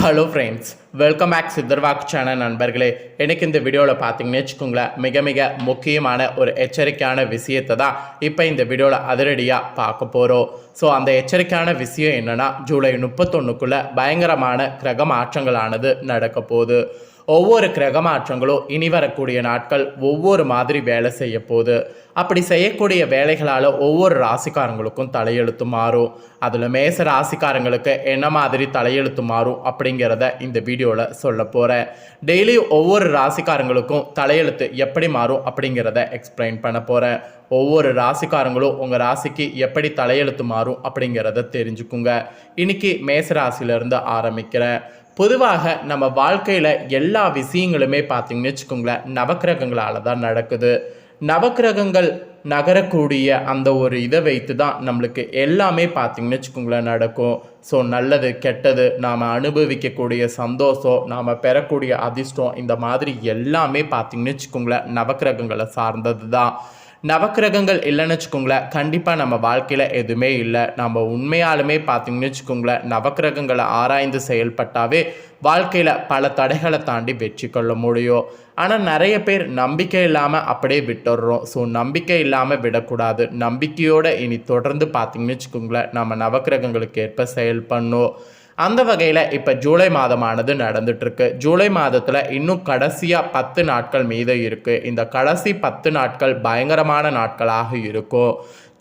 Hello friends welcome back சித்தர்வாக் channel நண்பர்களே. எனக்கு இந்த வீடியோவில் பார்த்தீங்கன்னு வச்சுக்கோங்களேன் மிக மிக முக்கியமான ஒரு எச்சரிக்கையான விஷயத்தை தான் இப்போ இந்த வீடியோவில் அதிரடியாக பார்க்க போகிறோம் ஸோ அந்த எச்சரிக்கையான விஷயம் என்னென்னா ஜூலை முப்பத்தொன்றுக்குள்ளே பயங்கரமான கிரக மாற்றங்களானது நடக்க போகுது. ஒவ்வொரு கிரக மாற்றங்களும் இனி வரக்கூடிய நாட்கள் ஒவ்வொரு மாதிரி வேலை செய்ய போகுது. அப்படி செய்யக்கூடிய வேலைகளால் ஒவ்வொரு ராசிக்காரங்களுக்கும் தலையெழுத்து மாறும். அதில் மேச ராசிக்காரங்களுக்கு என்ன மாதிரி தலையெழுத்து மாறும் அப்படிங்கிறத இந்த வீடியோவில் சொல்ல போகிறேன் டெய்லி ஒவ்வொரு ராசிக்காரங்களுக்கும் தலையெழுத்து எப்படி மாறும் அப்படிங்கிறத எக்ஸ்பிளைன் பண்ண போகிறேன் ஒவ்வொரு ராசிக்காரங்களும் உங்கள் ராசிக்கு எப்படி தலையெழுத்து மாறும் அப்படிங்கிறத தெரிஞ்சுக்குங்க. இன்னைக்கு மேச ராசியிலேருந்து ஆரம்பிக்கிறேன். பொதுவாக நம்ம வாழ்க்கையில் எல்லா விஷயங்களுமே பார்த்திங்கன்னு வச்சுக்கோங்களேன் நவக்கிரகங்களால் தான் நடக்குது. நவக்கிரகங்கள் நகரக்கூடிய அந்த ஒரு இதை வைத்து தான் நம்மளுக்கு எல்லாமே பார்த்திங்கன்னு வச்சுக்கோங்களேன் நடக்கும். ஸோ நல்லது கெட்டது நாம் அனுபவிக்கக்கூடிய சந்தோஷம் நாம் பெறக்கூடிய அதிர்ஷ்டம் இந்த மாதிரி எல்லாமே பார்த்திங்கன்னு வச்சுக்கோங்களேன் நவக்கிரகங்களை சார்ந்தது தான். நவக்கிரகங்கள் இல்லைன்னு வச்சுக்கோங்களேன். கண்டிப்பாக நம்ம வாழ்க்கையில் எதுவுமே இல்லை. நம்ம உண்மையாலுமே பார்த்தீங்கன்னு வச்சுக்கோங்களேன் நவக்கிரகங்களை ஆராய்ந்து செயல்பட்டாவே வாழ்க்கையில் பல தடைகளை தாண்டி வெற்றி கொள்ள முடியும். ஆனால் நிறைய பேர் நம்பிக்கை இல்லாமல் அப்படியே விட்டுடுறோம் ஸோ நம்பிக்கை இல்லாமல் விடக்கூடாது. நம்பிக்கையோடு இனி தொடர்ந்து பார்த்தீங்கன்னு வச்சுக்கோங்களேன் நம்ம நவக்கிரகங்களுக்கு ஏற்ப செயல் பண்ணும் அந்த வகையில் இப்போ ஜூலை மாதமானது நடந்துட்டுருக்கு. ஜூலை மாதத்தில் இன்னும் கடைசியாக பத்து நாட்கள் மீது இருக்குது இந்த கடைசி பத்து நாட்கள் பயங்கரமான நாட்களாக இருக்கும்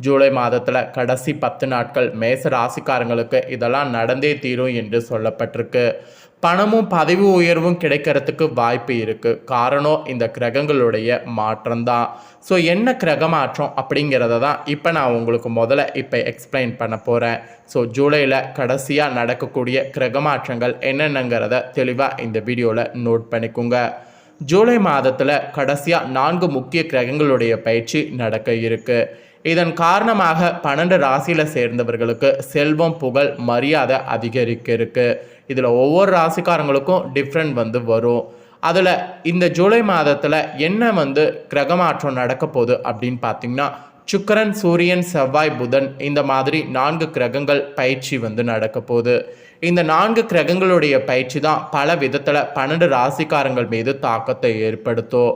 ஜூலை மாதத்தில் கடைசி பத்து நாட்கள் மேச ராசிக்காரங்களுக்கு இதெல்லாம் நடந்தே தீரும் என்று சொல்லப்பட்டிருக்கு. பணமும் பதவி உயர்வும் கிடைக்கிறதுக்கு வாய்ப்பு இருக்குது காரணம் இந்த கிரகங்களுடைய மாற்றம்தான். ஸோ என்ன கிரக மாற்றம் அப்படிங்கிறத தான் இப்போ நான் உங்களுக்கு முதல்ல இப்போ எக்ஸ்பிளைன் பண்ண போகிறேன் ஸோ ஜூலையில் கடைசியாக நடக்கக்கூடிய கிரக மாற்றங்கள் என்னென்னங்கிறத தெளிவாக இந்த வீடியோவில் நோட் பண்ணிக்கோங்க. ஜூலை மாதத்தில் கடைசியாக நான்கு முக்கிய கிரகங்களுடைய பயிற்சி நடக்க இருக்குது இதன் காரணமாக பன்னெண்டு ராசியில் சேர்ந்தவர்களுக்கு செல்வம் புகழ் மரியாதை அதிகரிக்க இருக்கு இதில் ஒவ்வொரு ராசிக்காரங்களுக்கும் டிஃப்ரெண்ட் வந்து வரும். அதில் இந்த ஜூலை மாதத்தில் என்ன வந்து கிரகமாற்றம் நடக்க போகுது அப்படின்னு பார்த்தீங்கன்னா சுக்கரன் சூரியன் செவ்வாய் புதன் இந்த மாதிரி நான்கு கிரகங்கள் பயிற்சி வந்து நடக்க போகுது. இந்த நான்கு கிரகங்களுடைய பயிற்சி தான் பல விதத்தில் பன்னெண்டு ராசிக்காரங்கள் மீது தாக்கத்தை ஏற்படுத்தும்.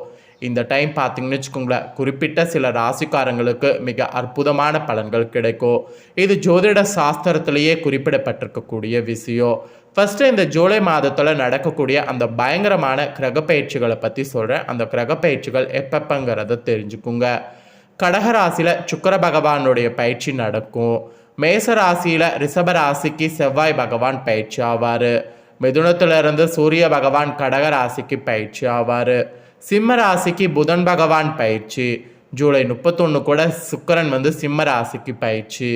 இந்த டைம் பார்த்தீங்கன்னு வச்சுக்கோங்களேன் குறிப்பிட்ட சில ராசிக்காரங்களுக்கு மிக அற்புதமான பலன்கள் கிடைக்கும். இது ஜோதிட சாஸ்திரத்திலேயே குறிப்பிடப்பட்டிருக்கக்கூடிய விஷயம். ஃபஸ்ட்டு இந்த ஜூலை மாதத்தில் நடக்கக்கூடிய அந்த பயங்கரமான கிரகப்பயிற்சிகளை பற்றி சொல்கிறேன் அந்த கிரகப்பயிற்சிகள் எப்பப்பங்கிறத தெரிஞ்சுக்குங்க. கடகராசியில் சுக்கர பகவானுடைய பயிற்சி நடக்கும். மேச ராசியில் ரிஷப ராசிக்கு செவ்வாய் பகவான் பயிற்சி ஆவார். மிதுனத்திலிருந்து சூரிய பகவான் கடக ராசிக்கு பயிற்சி ஆவார். சிம்ம ராசிக்கு புதன் பகவான் பயிற்சி. ஜூலை முப்பத்தொன்று கூட சுக்கரன் வந்து சிம்ம ராசிக்கு பயிற்சி.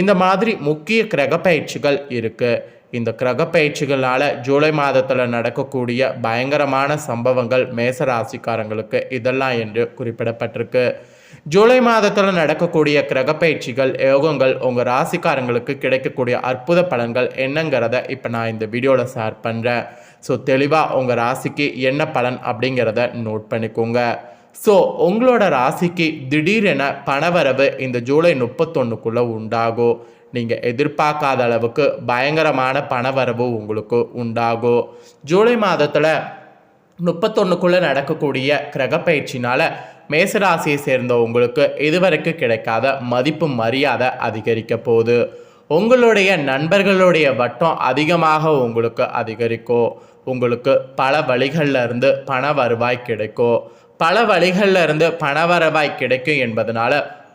இந்த மாதிரி முக்கிய கிரக பயிற்சிகள் இருக்குது இந்த கிரக பயிற்சிகளால் ஜூலை மாதத்தில் நடக்கக்கூடிய பயங்கரமான சம்பவங்கள் மேச ராசிக்காரங்களுக்கு இதெல்லாம் என்று குறிப்பிடப்பட்டிருக்கு. ஜூலை மாதத்தில் நடக்கக்கூடிய கிரக பயிற்சிகள் யோகங்கள் உங்கள் ராசிக்காரங்களுக்கு கிடைக்கக்கூடிய அற்புத பலன்கள் என்னங்கிறத இப்போ நான் இந்த வீடியோவில் ஷேர் பண்ணுறேன் ஸோ தெளிவாக உங்கள் ராசிக்கு என்ன பலன் அப்படிங்கிறத நோட் பண்ணிக்கோங்க. ஸோ உங்களோட ராசிக்கு திடீரென பணவரவு இந்த ஜூலை முப்பத்தொன்றுக்குள்ளே உண்டாகும். நீங்கள் எதிர்பார்க்காத அளவுக்கு பயங்கரமான பணவரவு உங்களுக்கு உண்டாகும். ஜூலை மாதத்தில் முப்பத்தொன்றுக்குள்ளே நடக்கக்கூடிய கிரகப்பயிற்சினால் மேசராசியை சேர்ந்த உங்களுக்கு இதுவரைக்கும் கிடைக்காத மதிப்பு மரியாதை அதிகரிக்க போகுது. உங்களுடைய நண்பர்களுடைய வட்டம் அதிகமாக உங்களுக்கு அதிகரிக்கும் உங்களுக்கு பல வழிகளில் இருந்து பண வருவாய் கிடைக்கும் பல வழிகளில் இருந்து பண வருவாய் கிடைக்கும் என்பதனால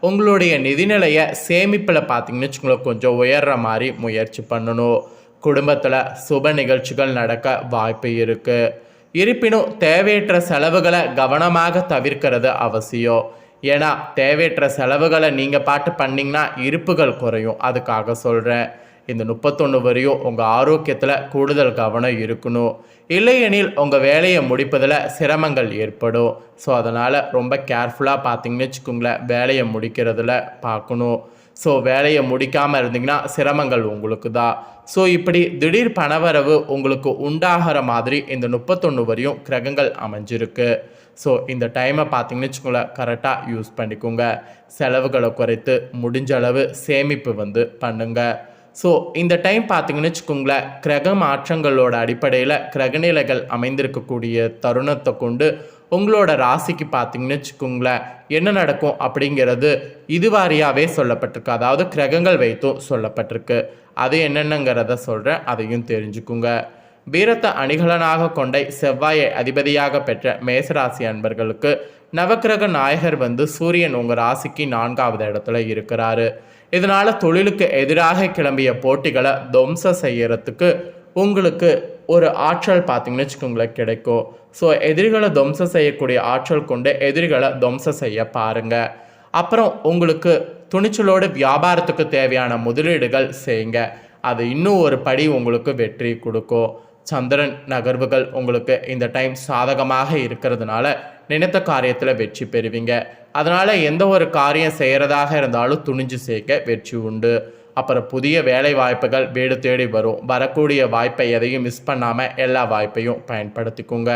உங்களுடைய நிதிநிலையை சேமிப்பில் பார்த்தீங்கன்னு வச்சுக்கோங்களேன் கொஞ்சம் உயர்ற மாதிரி முயற்சி பண்ணணும். குடும்பத்தில் சுப நிகழ்ச்சிகள் நடக்க வாய்ப்பு இருக்குது இருப்பினும் தேவையற்ற செலவுகளை கவனமாக தவிர்க்கிறது அவசியம். ஏன்னா தேவையற்ற செலவுகளை நீங்கள் பாட்டு பண்ணிங்கன்னா இருப்புகள் குறையும். அதுக்காக சொல்கிறேன் இந்த முப்பத்தொன்று வரையும் உங்கள் ஆரோக்கியத்தில் கூடுதல் கவனம் இருக்கணும். இல்லையெனில் உங்கள் வேலையை முடிப்பதில் சிரமங்கள் ஏற்படும். ஸோ அதனால் ரொம்ப கேர்ஃபுல்லாக பார்த்தீங்கன்னு வச்சுக்கோங்களேன். வேலையை முடிக்கிறதுல பார்க்கணும். ஸோ வேலையை முடிக்காமல் இருந்தீங்கன்னா சிரமங்கள் உங்களுக்கு தான் ஸோ இப்படி திடீர் பணவரவு உங்களுக்கு உண்டாகிற மாதிரி இந்த முப்பத்தொன்று வரையும் கிரகங்கள் அமைஞ்சிருக்கு. ஸோ இந்த டைமை பார்த்தீங்கன்னு வச்சுக்கோங்களேன் கரெக்டாக யூஸ் பண்ணிக்கோங்க. செலவுகளை குறைத்து முடிஞ்ச அளவு சேமிப்பு வந்து பண்ணுங்கள் ஸோ இந்த டைம் பார்த்தீங்கன்னு வச்சுக்கோங்களேன் கிரக மாற்றங்களோட அடிப்படையில் கிரகநிலைகள் அமைந்திருக்கக்கூடிய தருணத்தை கொண்டு உங்களோட ராசிக்கு பார்த்தீங்கன்னு வச்சுக்கோங்களேன் என்ன நடக்கும் அப்படிங்கிறது இதுவாரியாகவே சொல்லப்பட்டிருக்கு. அதாவது கிரகங்கள் வைத்தும் சொல்லப்பட்டிருக்கு. அது என்னென்னங்கிறத சொல்கிறேன் அதையும் தெரிஞ்சுக்குங்க. வீரத்தை அணிகலனாக கொண்ட செவ்வாயை அதிபதியாக பெற்ற மேசராசி அன்பர்களுக்கு நவக்கிரக நாயகர் வந்து சூரியன் உங்கள் ராசிக்கு நான்காவது இடத்துல இருக்கிறாரு. இதனால் தொழிலுக்கு எதிராக கிளம்பிய போட்டிகளை துவம்சம் செய்யறதுக்கு உங்களுக்கு ஒரு ஆற்றல் பார்த்தீங்கன்னு வச்சுக்கோங்களேன் கிடைக்கும். ஸோ எதிரிகளை துவம்சம் செய்யக்கூடிய ஆற்றல் கொண்டு எதிரிகளை துவம்சம் செய்ய பாருங்க. அப்புறம் உங்களுக்கு துணிச்சலோடு வியாபாரத்துக்கு தேவையான முதலீடுகள் செய்யுங்க. அது இன்னும் ஒரு படி உங்களுக்கு வெற்றி கொடுக்கும். சந்திரன் நகர்வுகள் உங்களுக்கு இந்த டைம் சாதகமாக இருக்கிறதுனால நினைத்த காரியத்தில் வெற்றி பெறுவீங்க. அதனால் எந்த ஒரு காரியம் செய்கிறதாக இருந்தாலும் துணிஞ்சு செய்ய வெற்றி உண்டு. அப்புறம் புதிய வேலை வாய்ப்புகள் வீடு தேடி வரும். வரக்கூடிய வாய்ப்பை எதையும் மிஸ் பண்ணாமல் எல்லா வாய்ப்பையும் பயன்படுத்திக்கோங்க.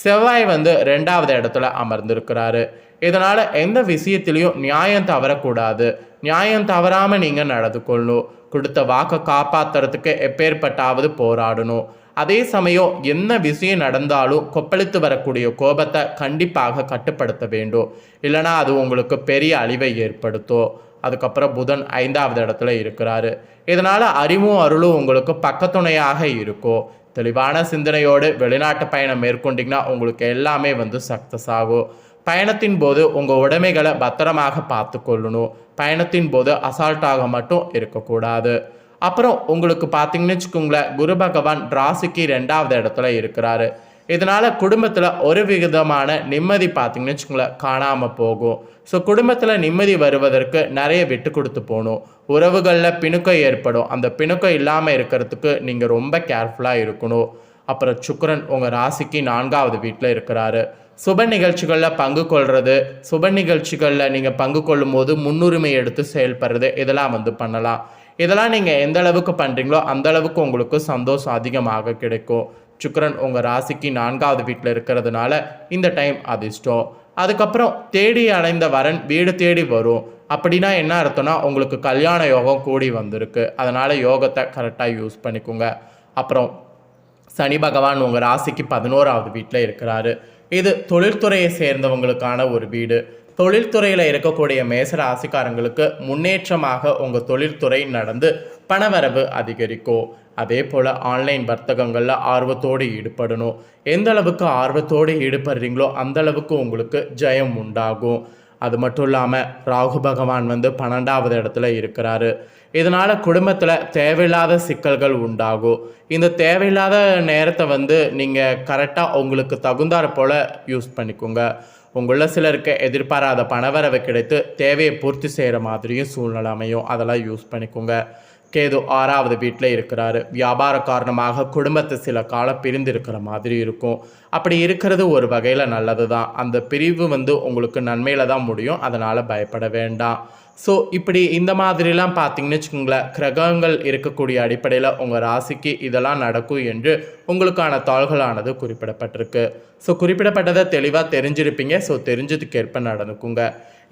செவ்வாய் வந்து ரெண்டாவது இடத்துல அமர்ந்திருக்கிறாரு. இதனால் எந்த விஷயத்திலையும் நியாயம் தவறக்கூடாது. நியாயம் தவறாமல் நீங்கள் நடந்து கொள்ளணும். கொடுத்த வாக்கை காப்பாற்றுறதுக்கு எப்பேற்பட்டாவது போராடணும். அதே சமயம் என்ன விஷயம் நடந்தாலும் கொப்பளித்து வரக்கூடிய கோபத்தை கண்டிப்பாக கட்டுப்படுத்த வேண்டும். இல்லைனா அது உங்களுக்கு பெரிய அழிவை ஏற்படுத்தும். அதுக்கப்புறம் புதன் ஐந்தாவது இடத்துல இருக்கிறாரு. இதனால் அறிவும் அருளும் உங்களுக்கு பக்கத்துணையாக இருக்கும். தெளிவான சிந்தனையோடு வெளிநாட்டு பயணம் மேற்கொண்டிங்கன்னா உங்களுக்கு எல்லாமே வந்து சக்ஸஸ் ஆகும். பயணத்தின் போது உங்கள் உடைமைகளை பத்திரமாக பார்த்து கொள்ளணும். பயணத்தின் போது அசால்ட்டாக மட்டும் இருக்கக்கூடாது. அப்புறம் உங்களுக்கு பார்த்தீங்கன்னு வச்சுக்கோங்களேன் குரு பகவான் ராசிக்கு ரெண்டாவது இடத்துல இருக்கிறாரு. இதனால் குடும்பத்தில் ஒரு விதமான நிம்மதி பார்த்தீங்கன்னு வச்சுக்கோங்களேன் காணாமல் போகும். ஸோ குடும்பத்தில் நிம்மதி வருவதற்கு நிறைய விட்டு கொடுத்து போகணும். உறவுகளில் பிணுக்கம் ஏற்படும். அந்த பிணுக்கம் இல்லாமல் இருக்கிறதுக்கு நீங்கள் ரொம்ப கேர்ஃபுல்லாக இருக்கணும். அப்புறம் சுக்கரன் உங்கள் ராசிக்கு நான்காவது வீட்டில் இருக்கிறாரு. சுப நிகழ்ச்சிகளில் பங்கு கொள்வது சுப நிகழ்ச்சிகளில் நீங்கள் பங்கு கொள்ளும் போது முன்னுரிமை எடுத்து செயல்படுறது. இதெல்லாம் வந்து பண்ணலாம். இதெல்லாம் நீங்கள் எந்த அளவுக்கு பண்ணுறீங்களோ அந்த அளவுக்கு உங்களுக்கு சந்தோஷம் அதிகமாக கிடைக்கும். சுக்கரன் உங்கள் ராசிக்கு நான்காவது வீட்டில் இருக்கிறதுனால இந்த டைம் அதிர்ஷ்டம் அதுக்கப்புறம் தேடி அடைந்த வரன் வீடு தேடி வரும். அப்படின்னா என்ன அர்த்தம்னா உங்களுக்கு கல்யாண யோகம் கூடி வந்திருக்கு. அதனால் யோகத்தை கரெக்டாக யூஸ் பண்ணிக்கோங்க. அப்புறம் சனி பகவான் உங்கள் ராசிக்கு பதினோராவது வீட்டில் இருக்கிறாரு. இது தொழில்துறையை சேர்ந்தவங்களுக்கான ஒரு வீடு. தொழில்துறையில் இருக்கக்கூடிய மேச ராசிக்காரங்களுக்கு முன்னேற்றமாக உங்கள் தொழில்துறை நடந்து பணவரவு அதிகரிக்கும். அதே போல் ஆன்லைன் வர்த்தகங்களில் ஆர்வத்தோடு ஈடுபடணும். எந்த அளவுக்கு ஆர்வத்தோடு ஈடுபடுறீங்களோ அந்த அளவுக்கு உங்களுக்கு ஜெயம் உண்டாகும். அது மட்டும் இல்லாமல் ராகு பகவான் வந்து பன்னெண்டாவது இடத்துல இருக்கிறாரு. இதனால் குடும்பத்தில் தேவையில்லாத சிக்கல்கள் உண்டாகும். இந்த தேவையில்லாத நேரத்தை வந்து நீங்கள் கரெக்டாக உங்களுக்கு தகுந்தாற போல் யூஸ் பண்ணிக்கோங்க. உங்களில் சிலருக்கு எதிர்பாராத பணவரவு கிடைத்து தேவையை பூர்த்தி செய்கிற மாதிரியும் சூழ்நிலை அமையும். அதெல்லாம் யூஸ் பண்ணிக்கோங்க. கேது ஆறாவது வீட்டில் இருக்கிறாரு. வியாபார காரணமாக குடும்பத்தை சில காலம் பிரிந்து இருக்கிற மாதிரி இருக்கும். அப்படி இருக்கிறது ஒரு வகையில் நல்லது தான் அந்த பிரிவு வந்து உங்களுக்கு நன்மையில் தான் முடியும். அதனால் பயப்பட வேண்டாம். ஸோ இப்படி இந்த மாதிரிலாம் பார்த்தீங்கன்னு வச்சுக்கோங்களேன் கிரகங்கள் இருக்கக்கூடிய அடிப்படையில் உங்கள் ராசிக்கு இதெல்லாம் நடக்கும் என்று உங்களுக்கான தாள்களானது குறிப்பிடப்பட்டிருக்கு. ஸோ குறிப்பிடப்பட்டதை தெளிவாக தெரிஞ்சிருப்பீங்க. ஸோ தெரிஞ்சதுக்கேற்ப நடந்துக்குங்க.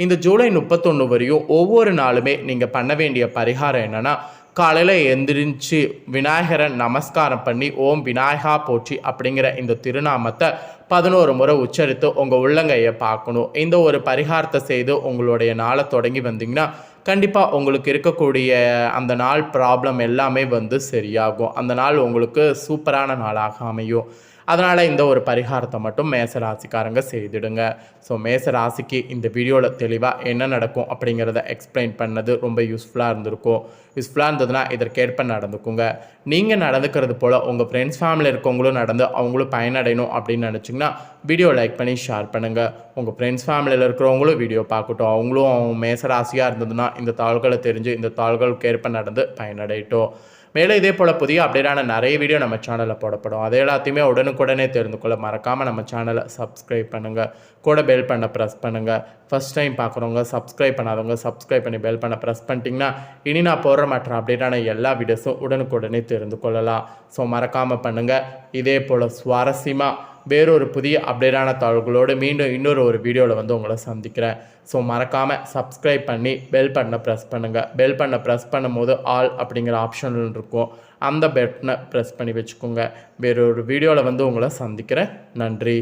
இந்த ஜூலை முப்பத்தொன்று வரையும் ஒவ்வொரு நாளுமே நீங்கள் பண்ண வேண்டிய பரிகாரம் என்னென்னா காலையில் எந்திரிச்சு விநாயகரை நமஸ்காரம் பண்ணி ஓம் விநாயகா போற்றி அப்படிங்கிற இந்த திருநாமத்தை பதினோரு முறை உச்சரித்து உங்கள் உள்ளங்கையை பார்க்கணும். இந்த ஒரு பரிகாரத்தை செய்து உங்களுடைய நாளை தொடங்கி வந்தீங்கன்னா கண்டிப்பாக உங்களுக்கு இருக்கக்கூடிய அந்த நாள் ப்ராப்ளம் எல்லாமே வந்து சரியாகும். அந்த நாள் உங்களுக்கு சூப்பரான நாளாக அமையும். அதனால் இந்த ஒரு பரிகாரத்தை மட்டும் மேச ராசிக்காரங்க செய்திடுங்க. ஸோ மேச ராசிக்கு இந்த வீடியோவில் தெளிவாக என்ன நடக்கும் அப்படிங்கிறத எக்ஸ்பிளைன் பண்ணது ரொம்ப யூஸ்ஃபுல்லாக இருந்திருக்கும். யூஸ்ஃபுல்லாக இருந்ததுன்னா இதற்கேற்ப நடந்துக்குங்க. நீங்கள் நடந்துக்கிறது போல் உங்கள் ஃப்ரெண்ட்ஸ் ஃபேமிலி இருக்கவங்களும் நடந்து அவங்களும் பயனடையணும் அப்படின்னு நினச்சிங்கன்னா வீடியோ லைக் பண்ணி ஷேர் பண்ணுங்கள் உங்கள் ஃப்ரெண்ட்ஸ் ஃபேமிலியில் இருக்கிறவங்களும் வீடியோ பார்க்கட்டும். அவங்களும் அவங்க மேச ராசியாக இருந்ததுன்னா இந்த தாள்களை தெரிஞ்சு இந்த தாள்களுக்கு ஏற்ப நடந்து பயனடையட்டும். மேலே இதே போல் புதிய அப்டேட்டான நிறைய வீடியோ நம்ம சேனலில் போடப்படும். அது எல்லாத்தையுமே உடனுக்குடனே தெரிந்து கொள்ள மறக்காமல் நம்ம சேனலை சப்ஸ்கிரைப் பண்ணுங்கள் கூட பெல் பண்ண ப்ரெஸ் பண்ணுங்கள் ஃபஸ்ட் டைம் பார்க்குறவங்க சப்ஸ்கிரைப் பண்ணாதவங்க சப்ஸ்கிரைப் பண்ணி பெல் பண்ண ப்ரெஸ் பண்ணிட்டீங்கன்னா இனி நான் போடுற மற்ற அப்டேட்டான எல்லா வீடியோஸும் உடனுக்குடனே தெரிந்து கொள்ளலாம். ஸோ மறக்காமல் பண்ணுங்கள் இதே போல் சுவாரஸ்யமாக வேறொரு புதிய அப்டேட்டான தகவல்களோடு மீண்டும் இன்னொரு ஒரு வீடியோவில் வந்து உங்களை சந்திக்கிறேன். ஸோ மறக்காமல் சப்ஸ்கிரைப் பண்ணி பெல் பட்டனை ப்ரெஸ் பண்ணுங்கள் பெல் பட்டனை ப்ரெஸ் பண்ணும்போது ஆல் அப்படிங்கிற ஆப்ஷன் இருக்கும். அந்த பட்டனை ப்ரெஸ் பண்ணி வச்சுக்கோங்க. வேறொரு வீடியோவில் வந்து உங்களை சந்திக்கிறேன். நன்றி.